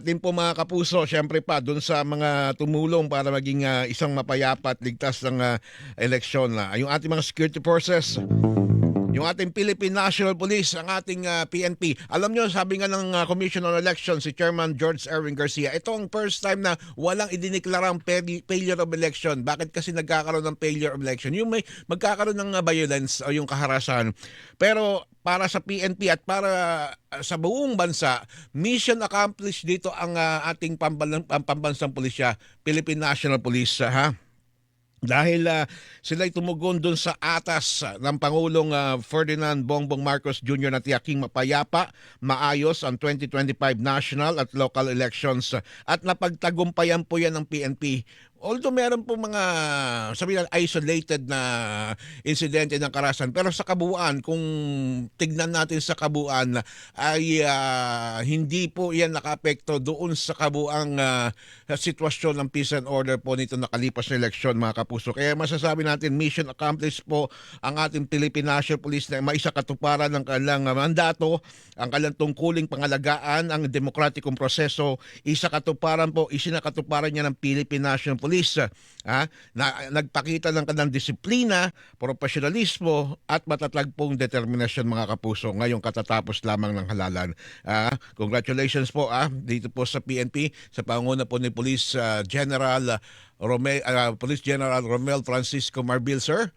Din po mga kapuso, syempre pa doon sa mga tumulong para maging ah, isang mapayapa at ligtas ng ah, eleksyon. na yung ating mga security forces, yung ating Philippine National Police, ang ating ah, PNP. Alam nyo, sabi nga ng ah, Commission on Elections, si Chairman George Erwin Garcia, ito ang first time na walang idiniklarang pe- failure of election. Bakit kasi nagkakaroon ng failure of election? Yung may magkakaroon ng ah, violence o yung kaharasan. Pero para sa PNP at para sa buong bansa, mission accomplished dito ang ah, ating pambansang pulisya, Philippine National Police, ah, ha? Dahil ah, sila'y tumugon doon sa atas ah, ng Pangulong ah, Ferdinand Bongbong Marcos Jr. na tiyaking mapayapa, maayos ang 2025 national at local elections at napagtagumpayan po yan ng PNP. Although meron po mga sabi na isolated na insidente ng karasan pero sa kabuuan kung tignan natin sa kabuuan ay ah, hindi po yan nakaapekto doon sa kabuang ah, sitwasyon ng peace and order po nito nakalipas na eleksyon mga kapuso. Kaya masasabi natin mission accomplished po ang ating Philippine National Police na maisa katuparan ng kanilang mandato, ang kanilang tungkuling pangalagaan ang demokratikong proseso, isa katuparan po, isinakatuparan niya ng Philippine National Police ah, na nagpakita ng kanilang disiplina, profesionalismo at matatag pong determinasyon mga kapuso ngayong katatapos lamang ng halalan. Ah, congratulations po ah, dito po sa PNP sa panguna po ni Police ah, General Romel, ah, Police General Romel Francisco Marbil sir.